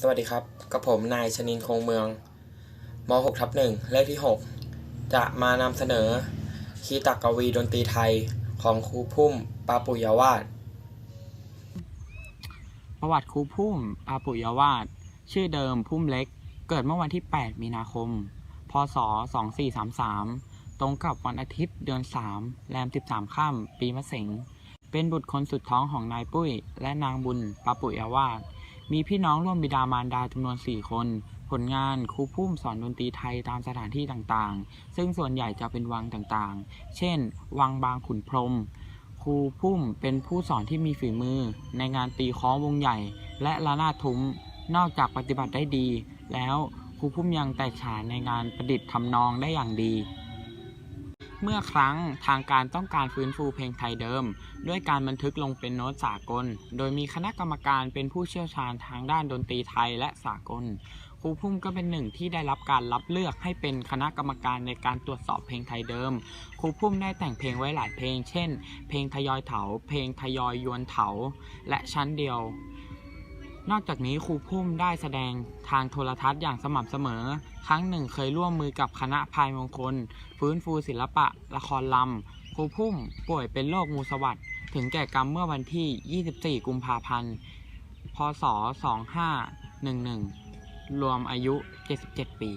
สวัสดีครับ กับผมนายชนินคงเมืองม .6 ทับหนึ่งเลขที่ 6 จะมานำเสนอ คีตกวีดนตรีไทยของครูพุ่มปาปุยาวาด ประวัติครูพุ่มปาปุยาวาด ชื่อเดิมพุ่มเล็ก เกิดเมื่อวันที่ 8 มีนาคม พศ 2433 ตรงกับวันอาทิตย์เดือน 3 แรม 13 ค่ำปีมะเสงเป็นบุตรคนสุดท้องของนายปุ้ย และนางบุญปาปุยาวาด มีพี่น้องร่วมบิดามารดาจำนวน 4 คน ผลงานครูพุ่มสอนดนตรีไทยตามสถานที่ต่างๆ ซึ่งส่วนใหญ่จะเป็นวังต่างๆ เช่น วังบางขุนพรม ครูพุ่มเป็นผู้สอนที่มีฝีมือ ในงานตีค้อวงใหญ่ และระนาดทุ้ม นอกจากปฏิบัติได้ดี แล้วครูพุ่มยังแตกฉานในงานประดิษฐ์ทำนองได้อย่างดี เมื่อครั้งทางการต้องการฟื้นฟูเพลงไทยเดิม ด้วยการบันทึกลงเป็นโน้ตสากล โดยมีคณะกรรมการเป็นผู้เชี่ยวชาญทางด้านดนตรีไทยและสากลครูพุ่มก็เป็นหนึ่งที่ได้รับการรับเลือกให้เป็นคณะกรรมการในการตรวจสอบเพลงไทยเดิม ครูพุ่มได้แต่งเพลงไว้หลายเพลง เช่น เพลงทยอยเถา เพลงทยอยยวนเถา และชั้นเดียว นอกจากนี้ครูพุ่มได้แสดงทางโทรทัศน์อย่างสม่ำเสมอ ครั้งหนึ่งเคยร่วมมือกับคณะพายมงคล ฟื้นฟูศิลปะ ละครลำครูพุ่มป่วยเป็นโรคงูสวัสดถึงแก่กรรมเมื่อวันที่ 24 กุมภาพันธ์ พศ 2511 รวมอายุ 77 ปี